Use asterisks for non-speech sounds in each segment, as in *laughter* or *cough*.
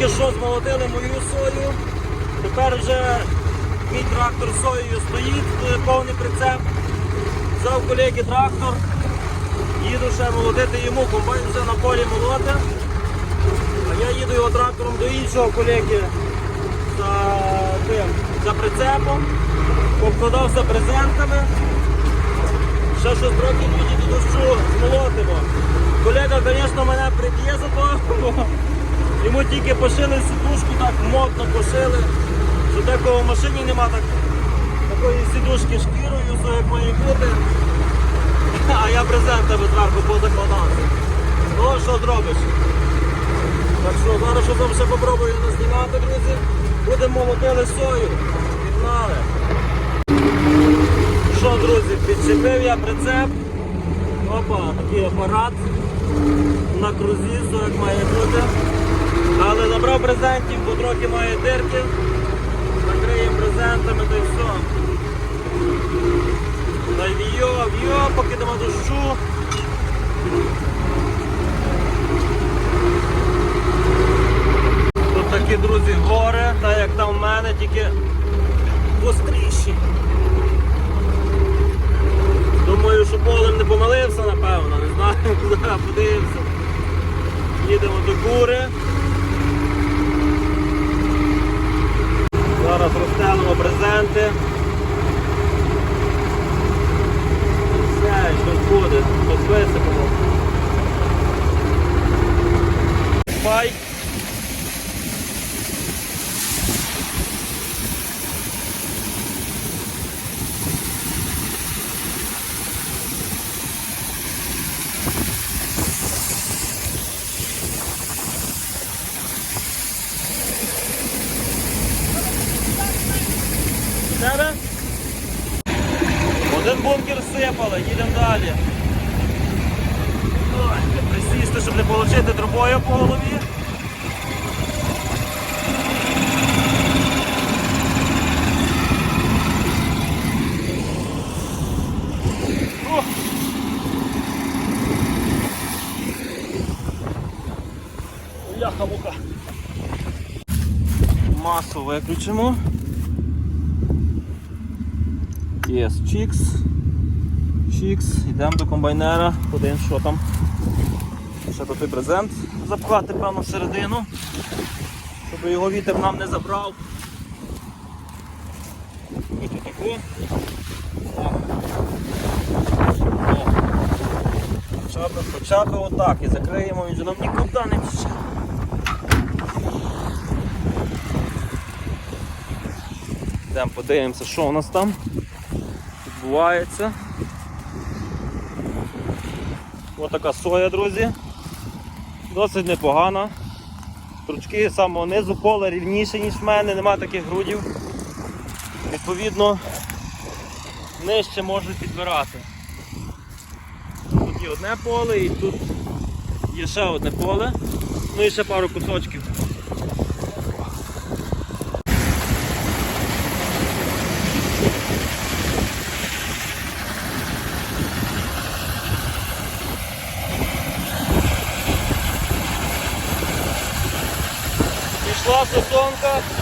Тільки що змолотили мою сою. Тепер вже мій трактор соєю стоїть, е, повний прицеп. Взяв колеги трактор. Їду ще молотити йому, комбайн вже на полі молоте. А я їду його трактором до іншого колеги за, тим, за прицепом. Обкладався презентами. Ще щось трохи тоді до дощу змолотимо. Колега, звісно, мене приб'є за то, *laughs* бо йому тільки пошили сідушку, так модно пошили, що декого в машині нема так, такої сідушки шкірою, все як має бути. А я презентами зверху позакладався. Ну, що зробиш? Так що зараз що там ще попробую назнімати, друзі. Будемо молотили сою. Пігнали. Що, друзі, підчепив я прицеп. Опа, такий апарат на крузі, все як має бути. Але набрав презентів, бо трохи має дирки. Накриємо презентами та й все. Та й в'йо, в'йо, поки нема дощу. Тут такі, друзі, гори, так як там в мене, тільки гостріші. Думаю, що полем не помилився, напевно, не знаю, *laughs* зараз подивимося. Їдемо до кури. বলতে Масу виключимо. Yes, чікс. Чікс. Йдемо до комбайнера, подивимось, що там. Ще той презент запхати, певно, всередину, щоб його вітер нам не забрав. Ось отако. Хоча б, хоча б отак і закриємо, він же нам нікуди не тіче. Йдемо подивимося, що у нас там відбувається. Ось така соя, друзі. Досить непогана. Стручки з самого низу, поле рівніше, ніж в мене, нема таких грудів. Відповідно, нижче можуть підбирати. Тут є одне поле і тут є ще одне поле, ну і ще пару кусочків. Sonka.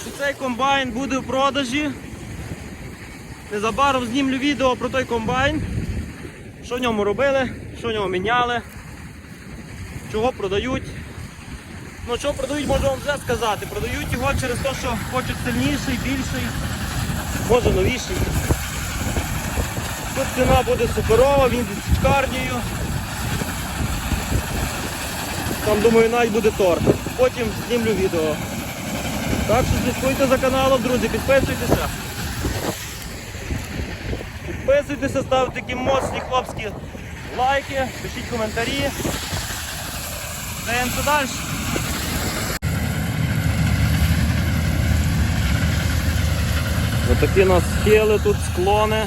Що цей комбайн буде в продажі. Незабаром знімлю відео про той комбайн. Що в ньому робили, що в ньому міняли, чого продають. Ну що продають, можу вам вже сказати. Продають його через те, що хочуть сильніший, більший, може новіший. Тут ціна буде суперова, він зі скарнією. Там думаю навіть буде торт. Потім знімлю відео. Так що слідкуйте за каналом, друзі, підписуйтеся. Підписуйтеся, ставте такі моцні хлопські лайки, пишіть коментарі. Даємося далі. Отакі нас схили тут, склони.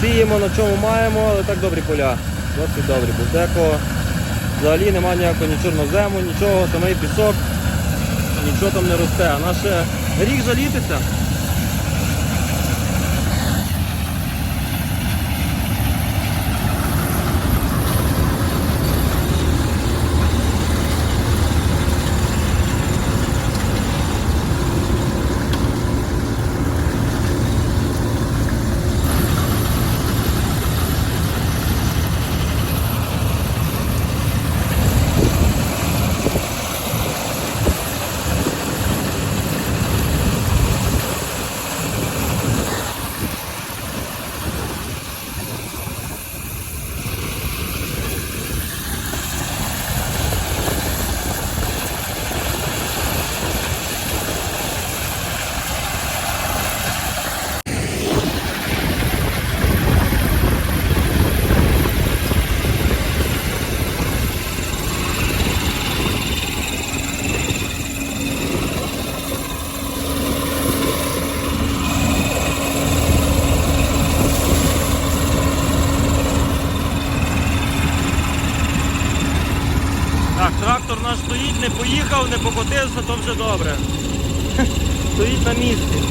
Сіємо на чому маємо, але так добрі поля. Досить добрі. Бо декого взагалі немає ніякого ні чорнозему, нічого, самий пісок, нічого там не росте. А наше гріх жалітися. Так, трактор наш стоїть, не поїхав, не покотився, то вже добре. *laughs* Стоїть на місці.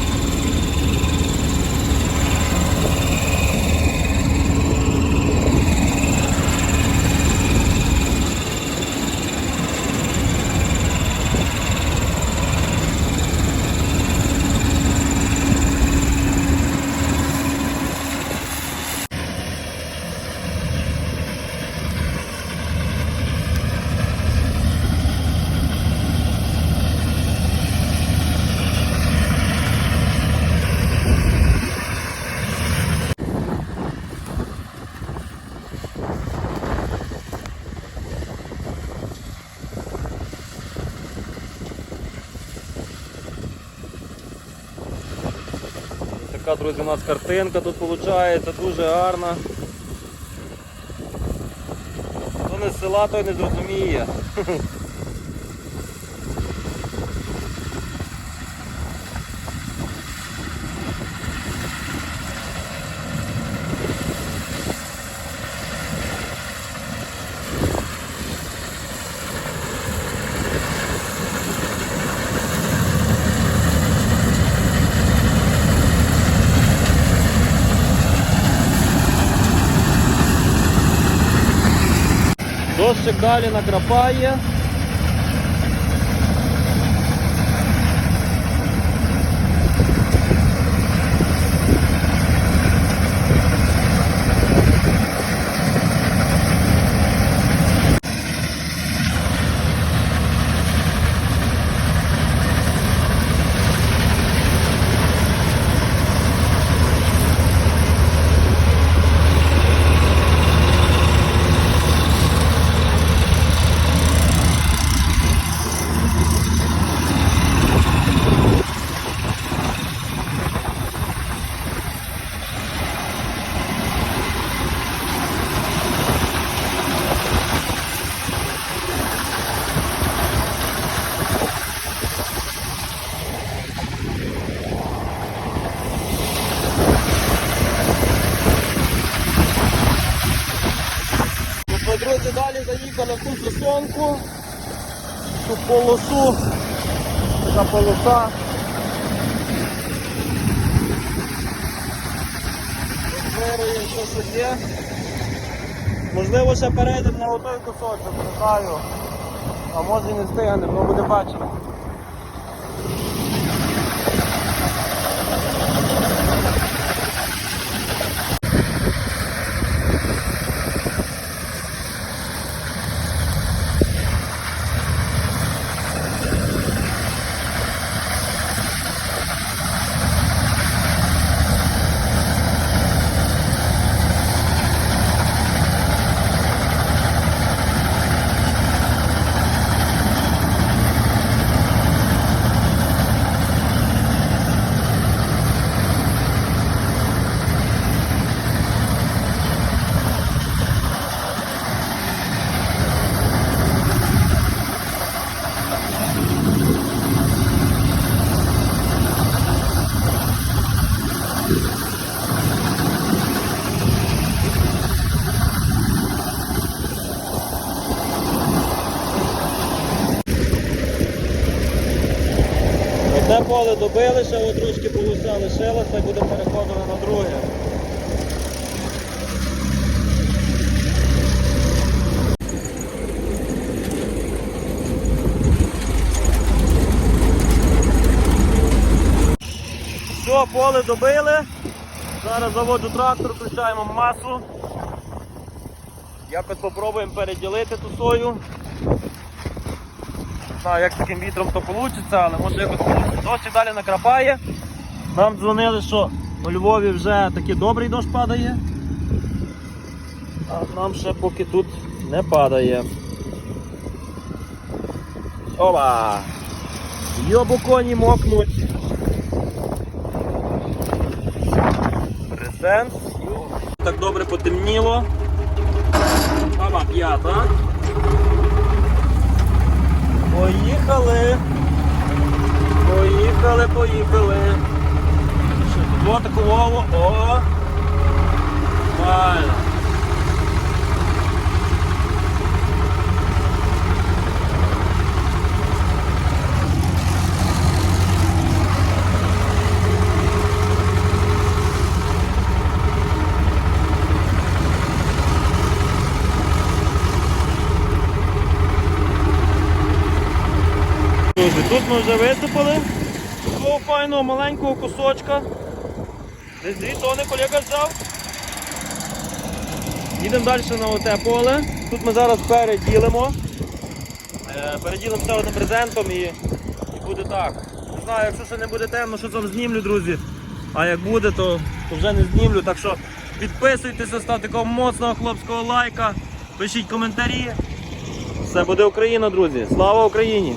Така, друзі, у нас картинка тут виходить, дуже гарна. Хто не з села, той не зрозуміє. *laughs* Дощик далі накрапає. От ми, друзі, далі на ту засонку, ту полосу, така полоса. Вируємо, є. Можливо, ще перейдемо на той кусочок, не знаю. А може не встигнемо, але буде бачити. Добили, ще от трошки полоса лишилося і будемо переходити на друге. Все, поле добили. Зараз заводжу трактор, включаємо масу. Якось спробуємо переділити ту сою. Знаю, як з таким вітром то вийде, але може якось вийде. Дощ і далі накрапає. Нам дзвонили, що у Львові вже такий добрий дощ падає. А нам ще поки тут не падає. Опа! Йобу коні мокнуть. Презент. Так добре потемніло. Мама п'ята. Поїхали. Поїхали, поїхали. Що такого, о. Нормально. Друзі, тут ми вже висипали такого файного маленького кусочка. Десь дві тони колега взяв. Їдемо далі на оте поле. Тут ми зараз переділимо. Е, Переділимо ще одним презентом і, і буде так. Не знаю, якщо ще не буде темно, що там знімлю, друзі. А як буде, то, то вже не знімлю. Так що підписуйтеся, ставте такого моцного хлопського лайка, пишіть коментарі. Все буде Україна, друзі. Слава Україні!